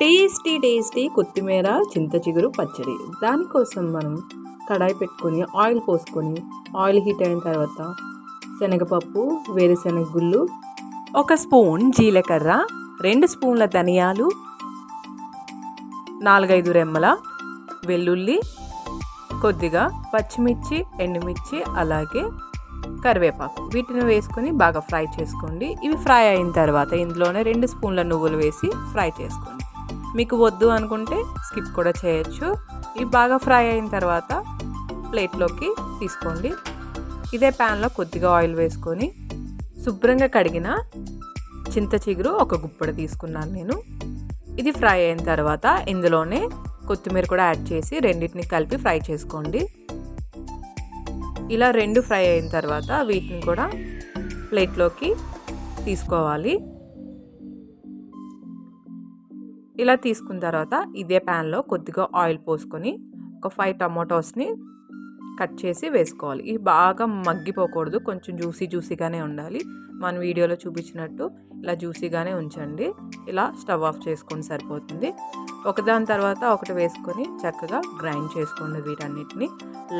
Tasty tasty కొత్తిమీర చింత చిగురు పచ్చడి. దానికోసం మనం కడాయి పెట్టుకొని ఆయిల్ పోసుకొని ఆయిల్ హీట్ అయిన తర్వాత శనగపప్పు వేరుశనగ గుళ్ళు ఒక స్పూన్ జీలకర్ర రెండు స్పూన్ల ధనియాలు నాలుగైదు రెమ్మల వెల్లుల్లి కొద్దిగా పచ్చిమిర్చి ఎండుమిర్చి అలాగే కరివేపాకు. వీటిని వేసుకొని బాగా ఫ్రై చేసుకోండి. ఇవి ఫ్రై అయిన తర్వాత ఇందులోనే రెండు స్పూన్ల నువ్వులు వేసి ఫ్రై చేసుకోండి. మీకు వద్దు అనుకుంటే స్కిప్ కూడా చేయొచ్చు. ఇవి బాగా ఫ్రై అయిన తర్వాత ప్లేట్లోకి తీసుకోండి. ఇదే ప్యాన్లో కొద్దిగా ఆయిల్ వేసుకొని శుభ్రంగా కడిగిన చింత చిగురు ఒక గుప్పడ తీసుకున్నాను నేను. ఇది ఫ్రై అయిన తర్వాత ఇందులోనే కొత్తిమీర కూడా యాడ్ చేసి రెండింటిని కలిపి ఫ్రై చేసుకోండి. ఇలా రెండు ఫ్రై అయిన తర్వాత వీటిని కూడా ప్లేట్లోకి తీసుకోవాలి. ఇలా తీసుకున్న తర్వాత ఇదే ప్యాన్లో కొద్దిగా ఆయిల్ పోసుకొని ఒక ఫైవ్ టమాటోస్ని కట్ చేసి వేసుకోవాలి. ఇవి బాగా మగ్గిపోకూడదు. కొంచెం జ్యూసీ జ్యూసీగానే ఉండాలి. మన వీడియోలో చూపించినట్టు ఇలా జ్యూసీగానే ఉంచండి. ఇలా స్టవ్ ఆఫ్ చేసుకొని సరిపోతుంది. ఒకదాని తర్వాత ఒకటి వేసుకొని చక్కగా గ్రైండ్ చేసుకోండి వీటన్నిటిని.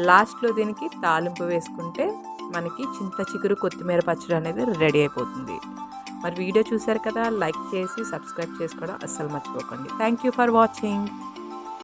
లాస్ట్లో దీనికి తాలింపు వేసుకుంటే మనకి చింత చిగురు కొత్తిమీర పచ్చడి అనేది రెడీ అయిపోతుంది. మరి వీడియో చూసారు కదా లైక్ చేసి సబ్స్క్రైబ్ చేసుకోవడం అస్సలు మర్చిపోకండి. Thank you for watching